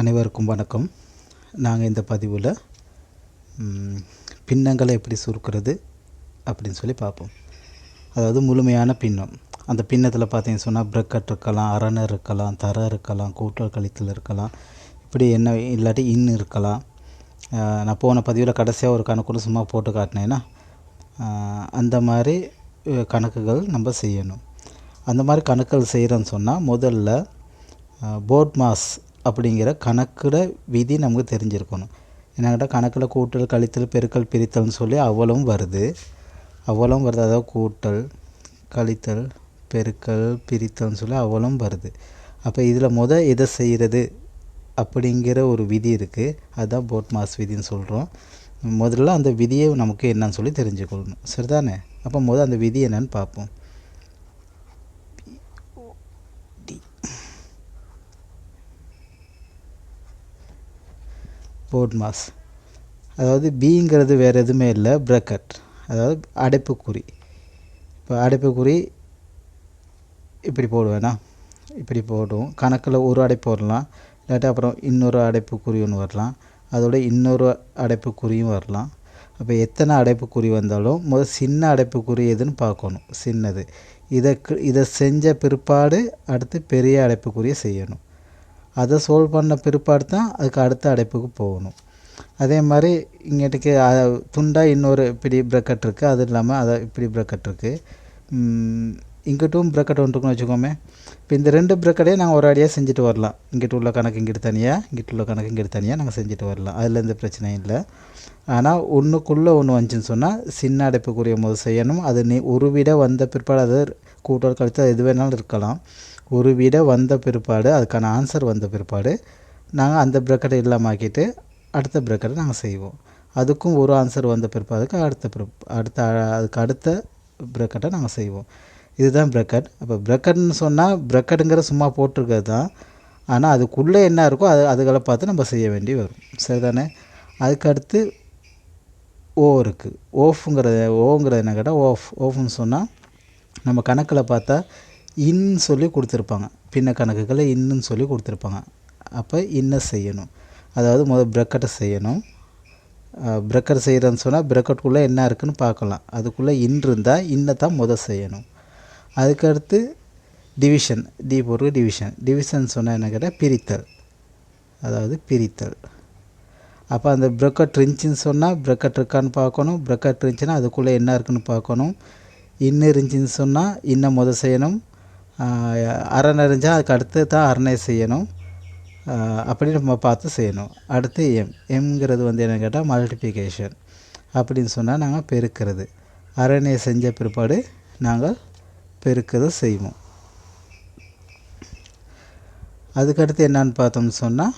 அனைவருக்கும் வணக்கம். நாங்கள் இந்த பதிவில் பின்னங்களை எப்படி சுருக்கிறது அப்படின்னு சொல்லி பார்ப்போம். அதாவது முழுமையான பின்னம். அந்த பின்னத்தில் பார்த்தீங்கன்னு சொன்னால் பிரக்கட் இருக்கலாம் அரணை இருக்கலாம் தர இருக்கலாம் கூட்டல் கழித்தல் இருக்கலாம் இப்படி என்ன இல்லாட்டி இன் இருக்கலாம். நான் போன பதிவில் கடைசியாக ஒரு கணக்குன்னு சும்மா போட்டு காட்டினேன்னா அந்த மாதிரி கணக்குகள் நம்ம செய்யணும். அந்த மாதிரி கணக்குகள் செய்கிறோன்னு சொன்னால் முதல்ல போர்ட் மாஸ் அப்படிங்கிற கணக்கில் விதி நமக்கு தெரிஞ்சிருக்கணும். கேட்டால் கணக்கில் கூட்டல் கழித்தல் பெருக்கல் பிரித்தல்னு சொல்லி அவ்வளவும் வருது. அவ்வளவும் வருது. அதாவது கூட்டல் கழித்தல் பெருக்கல் பிரித்தல்னு சொல்லி அவ்வளவும் வருது. அப்போ இதில் முத எதை செய்கிறது அப்படிங்கிற ஒரு விதி இருக்குது அதுதான் போட் மாஸ் விதின்னு சொல்கிறோம் முதல்ல அந்த விதியை நமக்கு என்னன்னு சொல்லி தெரிஞ்சுக்கொள்ளணும். சரிதானே? அப்போ முதல் அந்த விதி என்னன்னு பார்ப்போம். போர்ட் மாஸ் அதாவது பிங்கிறது வேறு எதுவுமே இல்லை பிரக்கட் அதாவது அடைப்புக்குறி. இப்போ அடைப்புக்குறி இப்படி போடுவேனா? இப்படி போடுவோம். கணக்கில் ஒரு அடைப்பு வரலாம். இல்லாட்டி அப்புறம் இன்னொரு அடைப்புக்குறி ஒன்று வரலாம். அதோட இன்னொரு அடைப்புக்குறியும் வரலாம். அப்போ எத்தனை அடைப்புக்குறி வந்தாலும் முதல் சின்ன அடைப்புக்குறி எதுன்னு பார்க்கணும். சின்னது. இதை இதை செஞ்ச பிற்பாடு அடுத்து பெரிய அடைப்புக்குறியை செய்யணும். அதை சால்வ் பண்ண பிற்பாடு தான் அதுக்கு அடுத்த அடைப்புக்கு போகணும். அதே மாதிரி இங்கிட்டுக்கு துண்டாக இன்னொரு இப்படி ப்ரக்கெட் இருக்குது அது இல்லாமல் அதை இப்படி ப்ரக்கெட் இருக்குது இங்கிட்டும் ப்ரக்கெட் ஒன்று இருக்குன்னு வச்சுக்கோமே. இப்போ இந்த ரெண்டு ப்ரக்கெட்டையும் நாங்கள் ஒரு அடியாக செஞ்சுட்டு வரலாம். இங்கிட்டு உள்ள கணக்கு இங்கிட்டு தனியாக இங்கிட்டு உள்ள கணக்கு இங்கிட்டு தனியாக நாங்கள் செஞ்சுட்டு வரலாம். அதில் எந்த பிரச்சனையும் இல்லை. ஆனால் ஒன்றுக்குள்ளே ஒன்று வந்துச்சுன்னு சொன்னால் சின்ன அடைப்புக்குரிய முதல் செய்யணும். அது நீ ஒரு விட வந்த பிற்பாடு அது கூட்டல் கழித்து எது வேணாலும் இருக்கலாம். ஒரு விட வந்த பிற்பாடு அதுக்கான ஆன்சர் வந்த பிற்பாடு நாங்கள் அந்த ப்ரக்கெட்டை இல்லாமல் ஆக்கிட்டு அடுத்த ப்ரக்கெட்டை நாங்கள் செய்வோம். அதுக்கும் ஒரு ஆன்சர் வந்த பிற்பாடுக்கு அடுத்த பிறப் அடுத்த அதுக்கு அடுத்த ப்ரக்கெட்டை நாங்கள் செய்வோம். இதுதான் ப்ரக்கெட் அப்போ ப்ரக்கெட்னு சொன்னால் ப்ரக்கெட்டுங்கிற சும்மா போட்டிருக்கிறது தான். ஆனால் அதுக்குள்ளே என்ன இருக்கோ அது அதுகளை பார்த்து நம்ம செய்ய வேண்டி வரும். சரிதானே? அதுக்கடுத்து ஓ இருக்குது ஓஃபுங்கிறது ஓங்கிறது என்ன கேட்டால் ஓஃப் ஓஃப்னு சொன்னால் நம்ம கணக்கில் பார்த்தா இன்னு சொல்லி கொடுத்துருப்பாங்க. பின்ன கணக்குகளை இன்னுன்னு சொல்லி கொடுத்துருப்பாங்க. அப்போ இன்ன செய்யணும். அதாவது முதல் ப்ரக்கெட்டை செய்யணும். ப்ரக்கெட் செய்கிறேன்னு சொன்னால் ப்ரக்கெட்டுக்குள்ளே என்ன இருக்குன்னு பார்க்கலாம். அதுக்குள்ளே இன் இருந்தால் இன்னை தான் முதல் செய்யணும். அதுக்கடுத்து டிவிஷன் டி போட்டு டிவிஷன் டிவிஷன் சொன்னால் என்ன கேட்டால் பிரித்தல். அதாவது பிரித்தல். அப்போ அந்த ப்ரக்கெட் இருந்துச்சின்னு சொன்னால் ப்ரக்கெட் இருக்கான்னு பார்க்கணும். ப்ரெக்கட் இருந்துச்சுன்னா அதுக்குள்ளே என்ன இருக்குன்னு பார்க்கணும். இன்னும் இருந்துச்சின்னு சொன்னால் இன்னும் முத செய்யணும். அரண் அறிஞ்சால் அதுக்கு அடுத்து தான் அரணை செய்யணும். அப்படி நம்ம பார்த்து செய்யணும். அடுத்து எம். எம்ங்கிறது வந்து என்ன கேட்டால் மல்டிப்ளிகேஷன் அப்படின்னு சொன்னால் நாங்கள் பெருக்கிறது. அரணையை செஞ்ச பிற்பாடு நாங்கள் பெருக்கிறது செய்வோம். அதுக்கடுத்து என்னன்னு பார்த்தோம்னு சொன்னால்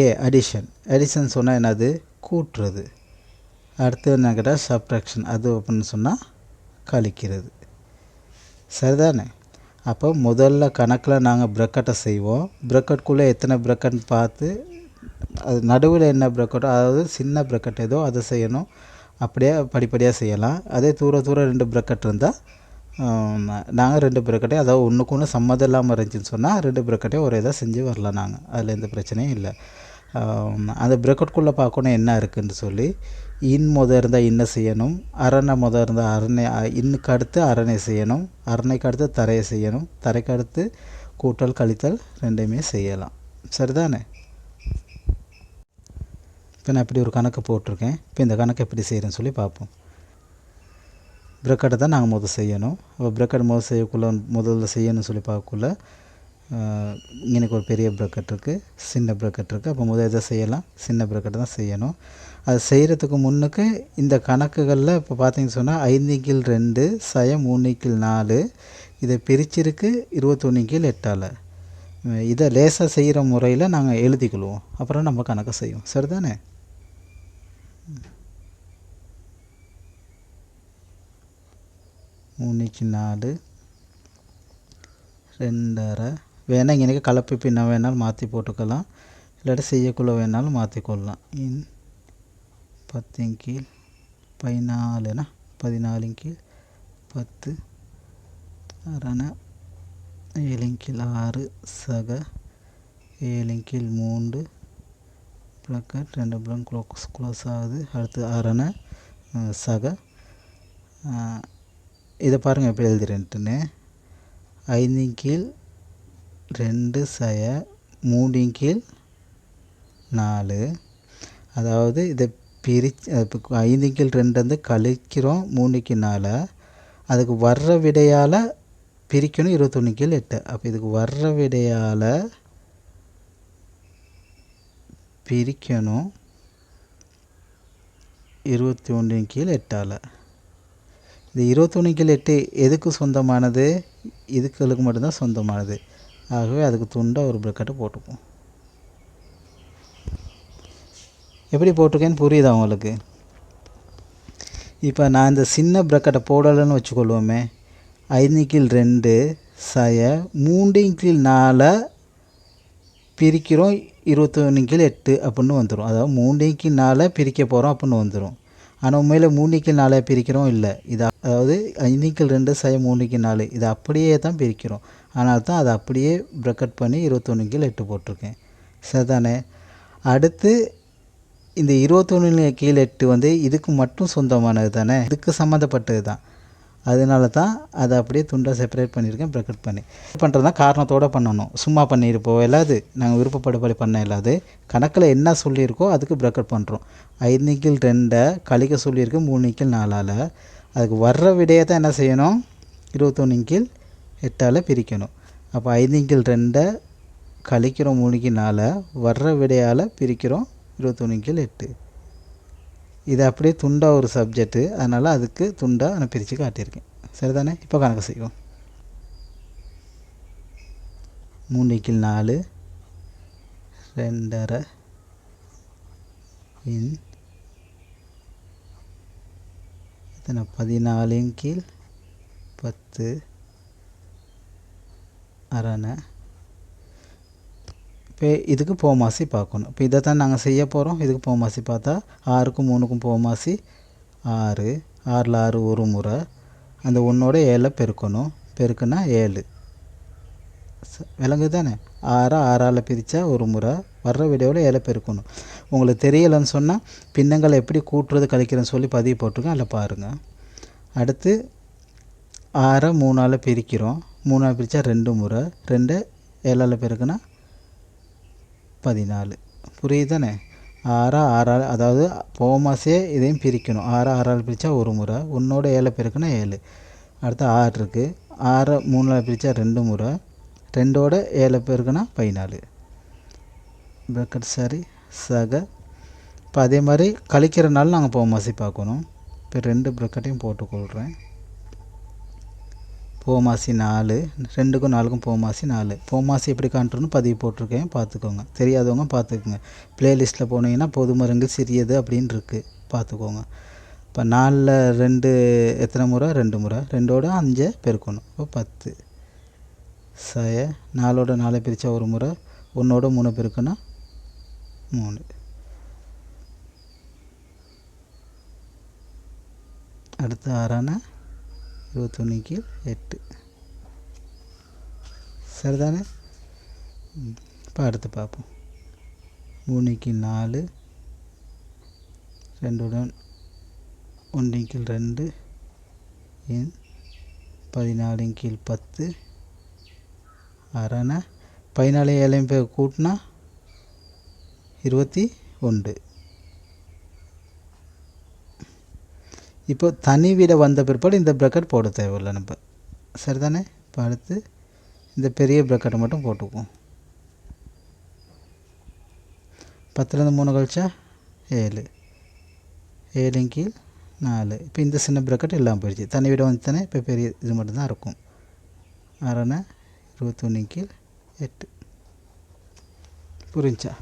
ஏ அடிஷன் அடிஷன் சொன்னால் என்னது? கூட்டுறது. அடுத்து என்ன கேட்டால் சப்ராக்ஷன் அது அப்படின்னு சொன்னால் கழிக்கிறது. சரிதானே? அப்போ முதல்ல கணக்கில் நாங்கள் ப்ரக்கெட்டை செய்வோம். ப்ரக்கெட்குள்ளே எத்தனை ப்ரக்கெட் பார்த்து அது நடுவில் என்ன ப்ரக்கெட்டோ அதாவது சின்ன ப்ரக்கெட் ஏதோ அதை செய்யணும். அப்படியே படிப்படியாக செய்யலாம். அதே தூர தூரம் ரெண்டு ப்ரக்கெட் இருந்தால் நாங்கள் ரெண்டு ப்ரக்கெட்டையும் அதாவது ஒன்றுக்கு ஒன்று சம்மதம் இல்லாமல் இருந்துச்சுன்னு சொன்னால் ரெண்டு ப்ரக்கெட்டையும் ஒரே இதாக செஞ்சு வரலாம் நாங்கள் அதில் எந்த பிரச்சனையும் இல்லை. அந்த ப்ரக்கெட்குள்ளே பார்க்கணும் என்ன இருக்குதுன்னு சொல்லி இன் முத இருந்தால் இன்ன செய்யணும் அரணை முத இருந்தால் அரணை இன்னுக்கு அடுத்து அரணை செய்யணும் அரணைக்கு அடுத்து தரையை செய்யணும் தரைக்கு அடுத்து கூட்டல் கழித்தல் ரெண்டையுமே செய்யலாம். சரிதானே? இப்போ நான் இப்படி ஒரு கணக்கு போட்டிருக்கேன். இப்போ இந்த கணக்கு எப்படி செய்கிறேன்னு சொல்லி பார்ப்போம். ப்ரக்கெட்டை தான் நாங்கள் முதல் செய்யணும். அப்போ ப்ரக்கெட் முதல் செய்யக்குள்ள முதல்ல செய்யணும்னு சொல்லி பார்க்கக்குள்ள எனக்கு ஒரு பெரிய ப்ரக்கெட் இருக்குது சின்ன ப்ரக்கெட் இருக்குது அப்போ முதல் எதை செய்யலாம்? சின்ன ப்ரக்கெட் தான் செய்யணும். அது செய்கிறதுக்கு முன்னுக்கு இந்த கணக்குகளில் இப்போ பார்த்தீங்கன்னு சொன்னால் ஐந்து கீழ் ரெண்டு சய மூணு கீழ் நாலு இதை பிரிச்சிருக்கு இருபத்தொன்று கீழ் எட்டால். இதை லேசாக செய்கிற முறையில் நாங்கள் எழுதிக்கொள்வோம். அப்புறம் நம்ம கணக்கு செய்வோம். சரிதானே? மூணுக்கு நாலு ரெண்டரை. வேணால் இங்கே கலப்பு பின்ன வேணாலும் மாற்றி போட்டுக்கலாம். இல்லாட்டி செய்யக்குள்ள வேணாலும் மாற்றிக்கொள்ளலாம் இன் பத்தின் கீழ் பதினாலுனா பதினாலின் கீழ் பத்து அரணை ஏழின் கீழ் ஆறு சக ஏழின் கீழ் மூன்று ப்ளக்கர் ரெண்டு ப்ளம் க்ளோஸ் க்ளோஸ் ஆகுது அடுத்து அரணை சக. இதை பாருங்கள் எப்படி எழுதுறேன்ட்டுன்னு. ஐந்தின் கீழ் ரெண்டு சய மூன்றின் கீழ் நாலு. அதாவது இதை பிரிச்சு இப்போ ஐந்தின் கீழ் ரெண்டு வந்து கழிக்கிறோம் மூணுக்கு நாலு. அதுக்கு வர்ற விடையால் பிரிக்கணும் இருபத்தொன்று கீழ் எட்டு. அப்போ இதுக்கு வர்ற விடையால் பிரிக்கணும் இருபத்தி ஒன்றின் கீழ் எட்டால். இந்த இருபத்தொன்று கீழ் எட்டு எதுக்கு சொந்தமானது? இதுக்களுக்கு மட்டும்தான் சொந்தமானது. ஆகவே அதுக்கு துண்டாக ஒரு ப்ரக்கெட்டை போட்டுப்போம். எப்படி போட்டிருக்கேன்னு புரியுதா உங்களுக்கு? இப்போ நான் இந்த சின்ன ப்ரக்கெட்டை போடலைன்னு வச்சுக்கொள்வோமே. ஐந்து கீழ் ரெண்டு சய மூன்றின் கீழ் நாலை பிரிக்கிறோம் இருபத்தொன்று கீழ் எட்டு அப்படின்னு வந்துடும் அதாவது மூன்றின் கீழ் நாலை பிரிக்க போகிறோம் அப்படின்னு வந்துடும் ஆனால் உண்மையில் மூணு கீழ் நாலை பிரிக்கிறோம் இல்லை. இது அதாவது ஐந்து கீழ் ரெண்டு சய மூணு கீழ் நாலு இது அப்படியே தான் பிரிக்கிறோம். ஆனால் தான் அதை அப்படியே ப்ரக்கட் பண்ணி இருபத்தொன்று கீழ் எட்டு போட்டிருக்கேன். சரிதானே? அடுத்து இந்த இருபத்தொன்று கீழ் எட்டு வந்து இதுக்கு மட்டும் சொந்தமானது தானே? இதுக்கு சம்மந்தப்பட்டது தான். அதனால தான் அதை அப்படியே துண்டாக செப்பரேட் பண்ணியிருக்கேன் ப்ரெக்கட் பண்ணி. பண்ணுறதுனா காரணத்தோடு பண்ணணும். சும்மா பண்ணியிருப்போம் இல்லாது நாங்கள் விருப்பப்படப்படி பண்ண இல்லாது கணக்கில் என்ன சொல்லியிருக்கோ அதுக்கு ப்ரெக்கட் பண்ணுறோம் ஐந்து கீழ் ரெண்டை கழிக்க சொல்லியிருக்கு மூணு கீழ் நாலால். அதுக்கு வர்ற விடையை தான் என்ன செய்யணும்? இருபத்தொன்று கீழ் எட்டால் பிரிக்கணும். அப்போ ஐந்து கீழ் ரெண்டை கழிக்கிறோம் மூணு நாலை வர்ற விடையால் பிரிக்கிறோம் இருபத்தொன்னு கீழ் எட்டு. இது அப்படியே துண்டா ஒரு சப்ஜெக்ட்டு அதனால் அதுக்கு துண்டாக நான் பிரித்து காட்டியிருக்கேன். சரிதானே? இப்போ கணக்கு செய்வோம். மூணு கீழ் நாலு. ரெண்டரை இன் இத்தனை பதினாலின் கீழ் பத்து. அரணை இப்போ இதுக்கு போமாசி பார்க்கணும். இப்போ இதை தான் நாங்கள் செய்ய போகிறோம் இதுக்கு போமாசி பார்த்தா ஆறுக்கும் மூணுக்கும் போமாசி ஆறு ஆறில் ஆறு ஒரு முறை. அந்த ஒன்றோட ஏழை பெருக்கணும். பெருக்குனா ஏழு. விலங்கு விளங்குது தானே? ஆறா ஆறால் பிரித்தா ஒரு முறை. வர்ற வீடியோவில் ஏழை பெருக்கணும். உங்களுக்கு தெரியலைன்னு சொன்னால் பின்னங்களை எப்படி கூட்டுறது கழிக்கிறேன்னு சொல்லி பதிவு போட்டிருக்கேன். அதில் பாருங்கள் அடுத்து ஆறை மூணால் பிரிக்கிறோம். மூணால் பிரித்தா ரெண்டு முறை. ரெண்டு ஏழால் பெருக்குன்னா பதினாலு. புரியுதானே ஆறா ஆறால் அதாவது போமாசே இதையும் பிரிக்கணும். ஆறா ஆறால் பிரித்தா ஒரு முறை. ஒன்றோட ஏழை பெருக்குனா ஏழு. அடுத்து ஆறு இருக்குது ஆறை மூணில் பிரித்தா ரெண்டு முறை. ரெண்டோட ஏழை பெருக்குனா பதினாலு. பிரக்கட் சரி சக. இப்போ அதே மாதிரி கழிக்கிறனால நாங்கள் போமாசி பார்க்கணும். இப்போ ரெண்டு ப்ரக்கெட்டையும் போட்டுக்கொள்கிறேன். போமாசி நாலு ரெண்டுக்கும் நாலுக்கும் போமாசி நாலு. போமாசி எப்படி காட்டுறன்னு பதிவு போட்டிருக்கேன். பார்த்துக்கோங்க. தெரியாதவங்க பார்த்துக்குங்க. ப்ளேலிஸ்ட்டில் போனீங்கன்னா பொதுமரங்கள் சிறியது அப்படின்னு இருக்குது பார்த்துக்கோங்க. இப்போ நாலில் ரெண்டு எத்தனை முறை? ரெண்டு முறை. ரெண்டோட அஞ்சை பெருக்கணும். இப்போ பத்து. சய நாலோட நாலை பிரித்தா ஒரு முறை. ஒன்றோட மூணு பெருக்குன்னா மூணு. அடுத்து ஆறான இருபத்தொன்று கீழ் எட்டு. சரிதானே? இப்போ அடுத்து பார்ப்போம். மூணுக்கு நாலு ரெண்டுடன் ஒன்றின் கீழ் ரெண்டு எண் பதினாலின் கீழ் பத்து. அறனை? பதினாலு ஏழையும் பேர் கூட்டினா இருபத்தி ஒன்று. இப்போ தனி வீடை வந்த பிற்பாடு இந்த ப்ரக்கெட் போட தேவையில்லை நம்ம. சரிதானே? இப்போ அடுத்து இந்த பெரிய ப்ரக்கெட்டை மட்டும் போட்டுக்குவோம். பத்துலேருந்து மூணு கழிச்சா ஏழு. ஏழின் கீழ் நாலு. இப்போ இந்த சின்ன ப்ரக்கெட் இல்லாமல் போயிடுச்சு. தனி வீட வந்துத்தானே இப்போ பெரிய இது மட்டும்தான் இருக்கும். அரணை இருபத்தொன்று கீழ் எட்டு. புரிஞ்சா?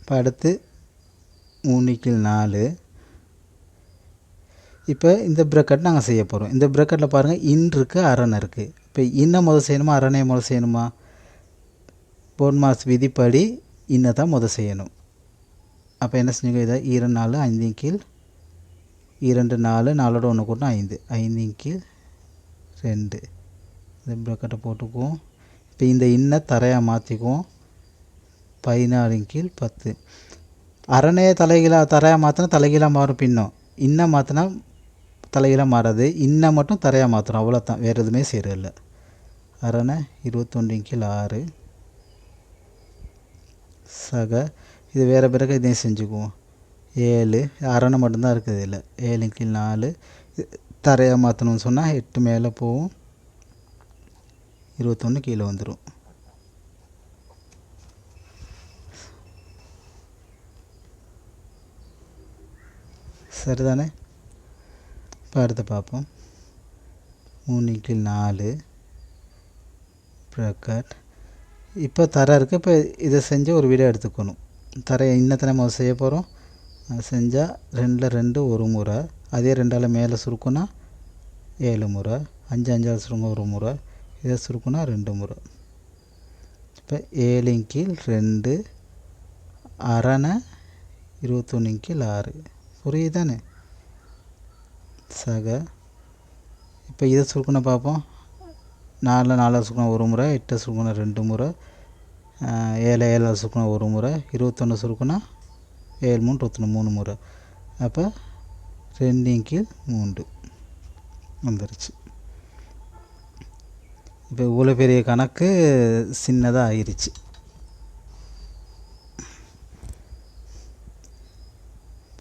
இப்போ அடுத்து மூணு கீழ் நாலு. இப்போ இந்த ப்ரெக்கட் நாங்கள் செய்ய போகிறோம் இந்த ப்ரெக்கட்டில் பாருங்கள் இன் இருக்குது அரணை இருக்குது இப்போ இன்னை முதல் செய்யணுமா அரணையை முதல் செய்யணுமா? போன்மாஸ் விதிப்படி இன்னை தான் முதல் செய்யணும். அப்போ என்ன செஞ்சுங்க இதை இரண்டு நாலு ஐந்தின் கீழ் இரண்டு நாலு நாலோட ஒன்று கூட்டினா ஐந்து. ஐந்தின் கீழ் ரெண்டு. இந்த ப்ரக்கெட்டை போட்டுக்குவோம். இப்போ இந்த இன்னை தரையாக மாற்றிக்குவோம் பதினாலின் கீழ் பத்து. அரணே தலைகீழாக தரையாக மாற்றினா தலைகீழாக மாறும் பின்னம். இன்ன மாற்றினா தலைகீழாக மாறாது. இன்ன மட்டும் தரையாக மாற்றணும் அவ்வளோதான் வேறு எதுவுமே செய்கிறதில்ல அரணை இருபத்தொன்றின் கீழ் ஆறு. சக இது வேறு பிறகு இதையும் செஞ்சுக்குவோம். ஏழு அரணை மட்டும்தான் இருக்குது இதில் ஏழு கீழ் நாலு. தரையாக மாற்றணும்னு சொன்னால் எட்டு மேலே போகும். இருபத்தொன்று கீழே வந்துடும் சரிதானே? இப்போ அடுத்து பார்ப்போம். மூணு கீழ் நாலு. ப்ரக்கட் இப்போ தர இருக்குது இப்போ இதை செஞ்சு ஒரு வீடியோ எடுத்துக்கணும். தரையை இன்னத்தனை நம்ம செய்ய போகிறோம் செஞ்சால் ரெண்டில் ரெண்டு ஒரு முறை. அதே ரெண்டால் மேலே சுருக்குனா ஏழு முறை. அஞ்சு அஞ்சால் சுருங்க ஒரு முறை. இதை சுருக்குனா ரெண்டு முறை. இப்போ ஏழு கீழ் ரெண்டு. அரணை இருபத்தொன்னு கீழ் ஆறு. புரியுதானே? சக. இப்போ இதை சுருக்குன பார்ப்போம். நாலில் நாலாக சுருக்கணும் ஒரு முறை எட்டை சுருக்கணும் ரெண்டு முறை ஏழை ஏழாவது சுருக்கணும் ஒரு முறை இருபத்தொன்று சுருக்குனா ஏழு மூணு இருபத்தொன்று மூணு முறை. அப்போ ரெண்டின் கீழ் மூன்று வந்துருச்சு. இப்போ இவ்வளோ பெரிய கணக்கு சின்னதாக ஆயிடுச்சு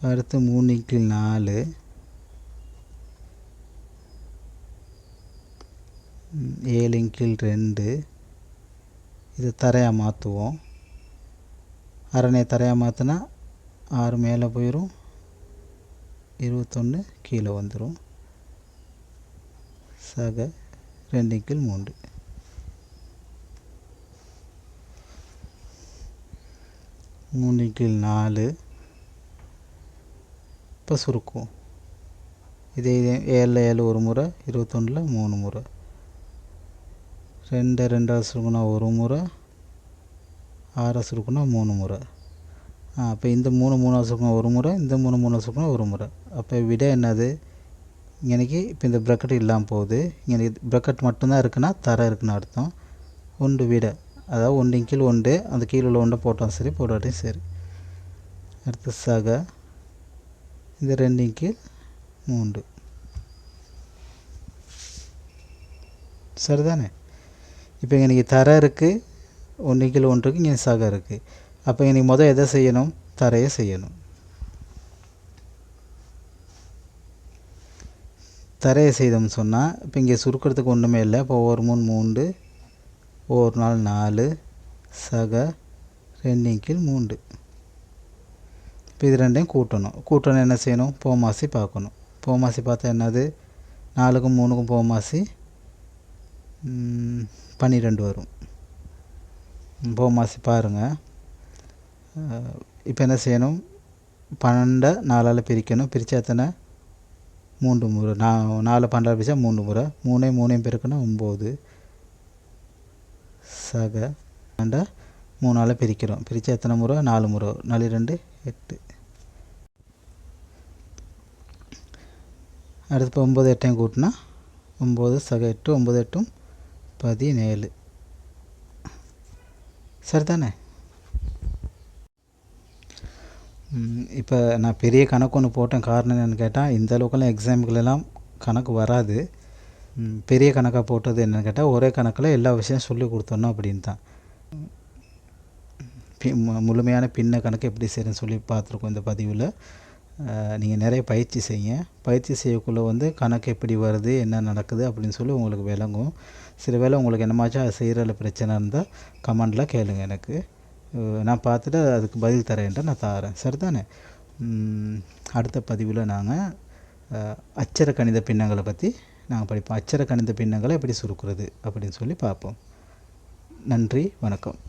அடுத்து மூணு கீழ் நாலு. ஏழு இங்கில் ரெண்டு. இது தரையாக மாற்றுவோம் அரணையை தரையாக மாற்றினா ஆறு மேலே போயிடும் இருபத்தொன்று கீழே வந்துடும் சக ரெண்டு கீழ் மூன்று. மூணு கீழ் நாலு. இப்போ சுருக்குவோம். இதே இதே ஏழில் ஏழு ஒரு முறை இருபத்தொன்றில் மூணு முறை. ரெண்டு ரெண்டாவது சுருக்குனா ஒரு முறை ஆறாவது சுருக்குனா மூணு முறை. அப்போ இந்த மூணு மூணாவது சுருக்குனா ஒரு முறை இந்த மூணு மூணாவது சுருக்குனா ஒரு முறை. அப்போ விட என்னது? எனக்கு இப்போ இந்த ப்ரக்கெட் இல்லாமல் போகுது. எனக்கு ப்ரக்கெட் மட்டும்தான் இருக்குன்னா தர இருக்குன்னு அர்த்தம். ஒன்று விட. அதாவது ஒன்றின் கீழ் ஒன்று அந்த கீழே உள்ள ஒன்றை போட்டாலும் சரி போடாட்டியும் சரி. அடுத்து சக. இந்த ரெண்டின் கீழ் மூன்று. சரிதானே? இப்போ எனக்கு தர இருக்குது ஒன்று கீழ் ஒன்று இருக்குது இங்கே சக இருக்குது அப்போ எனக்கு முதல் எதை செய்யணும்? தரையை செய்யணும். தரையை செய்தோம்னு சொன்னால் இப்போ இங்கே சுருக்கிறதுக்கு ஒன்றுமே இல்லை. இப்போ ஒவ்வொரு மூணு மூன்று ஒவ்வொரு நாள் நாலு சக ரெண்டின் கீழ் மூன்று. இப்போ இது ரெண்டையும் கூட்டணும். கூட்டணும் என்ன செய்யணும்? போமாசி பார்க்கணும். போமாசி பார்த்தா என்னது? நாலுக்கும் மூணுக்கும் போமாசி பன்னிரெண்டு வரும். போமாசி பாருங்கள் இப்போ என்ன செய்யணும்? பன்னெண்டை நாலால் பிரிக்கணும். பிரித்தா எத்தனை? மூன்று முறை. நான் நாலு பன்னெண்டால் பிரித்தா மூணு முறை. மூணையும் மூணையும் பெருக்கணும் ஒம்பது. சக. பன்னெண்டை மூணால் பிரிக்கிறோம். பிரித்தா எத்தனை முறை? நாலு முறை. நாலு ரெண்டு எட்டு. அடுத்து இப்போ ஒம்பது எட்டையும் கூட்டினா ஒம்பது சக எட்டு ஒம்பது எட்டும் பதினேழு. சரிதானே? இப்போ நான் பெரிய கணக்கு ஒன்று போட்டேன். காரணம் என்னென்னு கேட்டால் இந்த அளவுக்குலாம் எக்ஸாமுகளெல்லாம் கணக்கு வராது. பெரிய கணக்காக போட்டது என்னென்னு கேட்டால் ஒரே கணக்கில் எல்லா விஷயம் சொல்லி கொடுத்தோணும் அப்படின்னு தான் முழுமையான பின்ன கணக்கு எப்படி செய்கிறேன்னு சொல்லி பார்த்துருக்கோம் இந்த பதிவில். நீங்கள் நிறைய பயிற்சி செய்யுங்க. பயிற்சி செய்யக்குள்ளே வந்து கணக்கு எப்படி வருது என்ன நடக்குது அப்படின்னு சொல்லி உங்களுக்கு விளங்கும். சில வேளை உங்களுக்கு என்னமாச்சும் அது செய்கிறதில் பிரச்சனை இருந்தால் கமெண்டில் கேளுங்க எனக்கு. நான் பார்த்துட்டு அதுக்கு பதில் தரேன்ட்டு நான் தரேன். சரிதானே? அடுத்த பதிவில் நாங்கள் அச்சர கணித பின்னங்களை பற்றி நாங்கள் படிப்போம். அச்சர கணித பின்னங்களை எப்படி சுருக்குறது அப்படின்னு சொல்லி பார்ப்போம். நன்றி வணக்கம்.